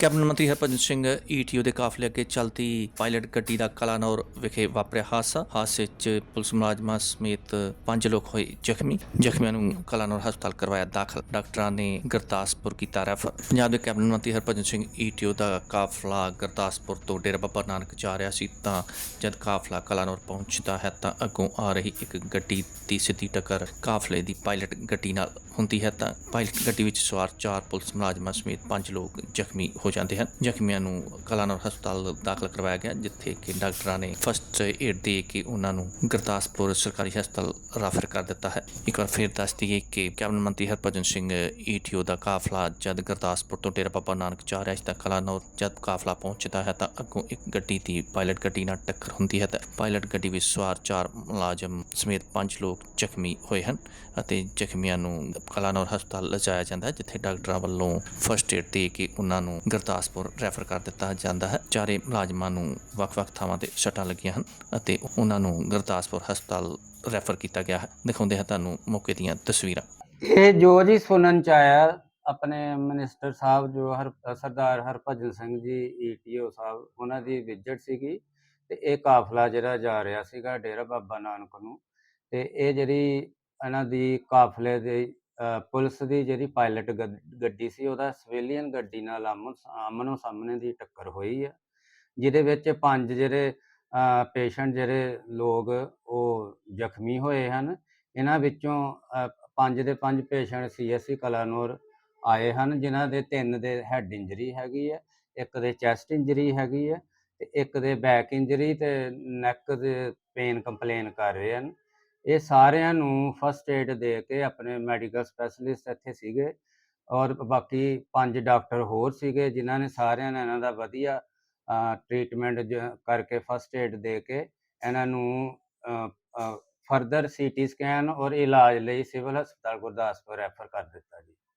Cabinet ਮੰਤਰੀ Harbhajan Singh ETO ਦੇ ਕਾਫਲੇ ਅੱਗੇ ਚਲਦੀ ਪਾਇਲਟ ਗੱਡੀ ਦਾ ਕਲਾਨੌਰ ਵਿਖੇ ਵਾਪਰਿਆ ਹਾਦਸਾ। ਹਾਦਸੇ 'ਚ ਪੁਲਿਸ ਮੁਲਾਜ਼ਮਾਂ ਸਮੇਤ ਪੰਜ ਲੋਕ ਹੋਏ ਜ਼ਖਮੀ। ਜ਼ਖਮੀਆਂ ਨੂੰ ਕਲਾਨੌਰ ਹਸਪਤਾਲ ਕਰਵਾਇਆ ਦਾਖਲ। ਡਾਕਟਰਾਂ ਨੇ ਗੁਰਦਾਸਪੁਰ ਕੀਤਾ ਰੈਫਰ। ਪੰਜਾਬ ਦੇ ਕੈਬਨਿਟ ਮੰਤਰੀ ਹਰਭਜਨ ਸਿੰਘ ਈਟੀਓ ਦਾ ਕਾਫਲਾ ਗੁਰਦਾਸਪੁਰ ਤੋਂ ਡੇਰਾ ਬਾਬਾ ਨਾਨਕ ਜਾ ਰਿਹਾ ਸੀ, ਤਾਂ ਜਦ ਕਾਫਲਾ ਕਲਾਨੌਰ ਪਹੁੰਚਦਾ ਹੈ, ਤਾਂ ਅੱਗੋਂ ਆ ਰਹੀ ਇੱਕ ਗੱਡੀ ਦੀ ਸਿੱਧੀ ਟੱਕਰ ਕਾਫਲੇ ਦੀ ਪਾਇਲਟ ਗੱਡੀ ਨਾਲ ਹੁੰਦੀ ਹੈ, ਤਾਂ ਪਾਇਲਟ ਗੱਡੀ ਵਿੱਚ ਸਵਾਰ ਚਾਰ ਪੁਲਿਸ ਮੁਲਾਜ਼ਮਾਂ ਸਮੇਤ ਪੰਜ ਲੋਕ ਜ਼ਖਮੀ ਹੋ ਜਾਂਦੇ ਹਨ, ਜ਼ਖਮੀਆਂ ਨੂੰ ਕਲਾਨੌਰ ਹਸਪਤਾਲ ਦਾਖਲ ਕਰਵਾਇਆ ਗਿਆ, ਜਿੱਥੇ ਕਿ ਡਾਕਟਰਾਂ ਨੇ ਫਸਟ ਏਡ ਦੇ ਕੇ ਉਹਨਾਂ ਨੂੰ ਗੁਰਦਾਸਪੁਰ ਸਰਕਾਰੀ ਹਸਪਤਾਲ ਰੈਫਰ ਕਰ ਦਿੱਤਾ ਹੈ। ਇੱਕ ਵਾਰ ਫਿਰ ਦੱਸ ਦਈਏ ਕਿ ਕੈਬਨਿਟ ਮੰਤਰੀ ਹਰਭਜਨ ਸਿੰਘ ਈਟੀਓ ਦਾ ਕਾਫਲਾ ਜਦ ਗੁਰਦਾਸਪੁਰ ਤੋਂ ਡੇਰਾ ਬਾਬਾ ਨਾਨਕ ਜਾ ਰਿਹਾ ਸੀ ਤਾਂ ਕਲਾਨੌਰ ਜਦ ਕਾਫਲਾ ਪਹੁੰਚਦਾ ਹੈ ਤਾਂ ਅੱਗੋਂ ਇੱਕ ਗੱਡੀ ਦੀ ਪਾਇਲਟ ਗੱਡੀ ਨਾਲ ਟੱਕਰ ਹੁੰਦੀ ਹੈ ਤਾਂ ਪਾਇਲਟ ਗੱਡੀ ਵਿੱਚ ਸਵਾਰ ਚਾਰ ਮੁਲਾਜ਼ਮ ਸਮੇਤ ਪੰਜ ਲੋਕ ਜ਼ਖਮੀ ਹੋਏ ਹਨ ਅਤੇ ਜ਼ਖਮੀਆਂ ਨੂੰ ਕਲਾਨੌਰ ਹਸਪਤਾਲ ਲਿਜਾਇਆ ਜਾਂਦਾ ਹੈ, ਜਿੱਥੇ ਡਾਕਟਰਾਂ ਵੱਲੋਂ ਫਸਟ ਏਡ ਦੇ ਕੇ ਉਹਨਾਂ ਨੂੰ ਗੁਰਦਾਸਪੁਰ ਰੈਫਰ ਕਰ ਦਿੱਤਾ ਜਾਂਦਾ ਹੈ। ਚਾਰੇ ਮੁਲਾਜ਼ਮਾਂ ਨੂੰ ਵੱਖ-ਵੱਖ ਥਾਵਾਂ ਤੇ ਸੱਟਾਂ ਲੱਗੀਆਂ ਹਨ ਅਤੇ ਉਹਨਾਂ ਨੂੰ ਗੁਰਦਾਸਪੁਰ ਹਸਪਤਾਲ ਰੈਫਰ ਕੀਤਾ ਗਿਆ ਹੈ। ਦਿਖਾਉਂਦੇ ਹਾਂ ਤੁਹਾਨੂੰ ਮੌਕੇ ਦੀਆਂ ਤਸਵੀਰਾਂ। ਇਹ ਜੋ ਜੀ ਸੁਣਨ ਚ ਆਇਆ, ਆਪਣੇ ਮਿਨਿਸਟਰ ਸਾਹਿਬ ਜੋ ਹਰ, ਸਰਦਾਰ ਹਰਭਜਨ ਸਿੰਘ ਜੀ ਈਟੀਓ ਸਾਹਿਬ, ਉਹਨਾਂ ਦੀ ਵਿਜ਼ਿਟ ਸੀਗੀ ਤੇ ਇਹ ਕਾਫਲਾ ਜਿਹੜਾ ਜਾ ਰਿਹਾ ਸੀਗਾ ਡੇਰਾ ਬਾਬਾ ਨਾਨਕ ਨੂੰ ਤੇ ਇਹ ਜਿਹੜੀ ਇਹਨਾਂ ਦੀ ਕਾਫਲੇ ਦੇ ਪੁਲਿਸ ਦੀ ਜਿਹੜੀ ਪਾਇਲਟ ਗੱਡੀ ਸੀ, ਉਹਦਾ ਸਿਵਿਲੀਅਨ ਗੱਡੀ ਨਾਲ ਆਮੋ, ਆਮਨੋ ਸਾਹਮਣੇ ਦੀ ਟੱਕਰ ਹੋਈ ਹੈ ਜਿਹਦੇ ਵਿੱਚ ਪੰਜ ਜਿਹੜੇ ਪੇਸ਼ੈਂਟ ਜਿਹੜੇ ਲੋਕ ਉਹ ਜ਼ਖਮੀ ਹੋਏ ਹਨ, ਇਹਨਾਂ ਵਿੱਚੋਂ ਪੰਜ ਦੇ ਪੰਜ ਪੇਸ਼ੈਂਟ ਸੀਐਸਸੀ ਕਲਾਨੌਰ ਆਏ ਹਨ, ਜਿਨ੍ਹਾਂ ਦੇ ਤਿੰਨ ਦੇ ਹੈਡ ਇੰਜਰੀ ਹੈਗੀ ਹੈ ਇੱਕ ਦੇ ਚੈਸਟ ਇੰਜਰੀ ਹੈਗੀ ਹੈ ਤੇ ਇੱਕ ਦੇ ਬੈਕ ਇੰਜਰੀ ਤੇ ਨੈਕ ਦੇ ਪੇਨ ਕੰਪਲੇਨ ਕਰ ਰਹੇ ਹਨ। ਇਹ ਸਾਰਿਆਂ ਨੂੰ ਫਸਟ ਏਡ ਦੇ ਕੇ ਆਪਣੇ ਮੈਡੀਕਲ ਸਪੈਸ਼ਲਿਸਟ ਇੱਥੇ ਸੀਗੇ ਔਰ ਬਾਕੀ ਪੰਜ ਡਾਕਟਰ ਹੋਰ ਸੀਗੇ ਜਿਨ੍ਹਾਂ ਨੇ ਸਾਰਿਆਂ ਨੇ ਇਹਨਾਂ ਦਾ ਵਧੀਆ ਟ੍ਰੀਟਮੈਂਟ ਕਰਕੇ ਫਸਟ ਏਡ ਦੇ ਕੇ ਇਹਨਾਂ ਨੂੰ ਫਰਦਰ ਸੀਟੀ ਸਕੈਨ ਔਰ ਇਲਾਜ ਲਈ ਸਿਵਲ ਹਸਪਤਾਲ ਗੁਰਦਾਸਪੁਰ ਰੈਫਰ ਕਰ ਦਿੱਤਾ ਜੀ।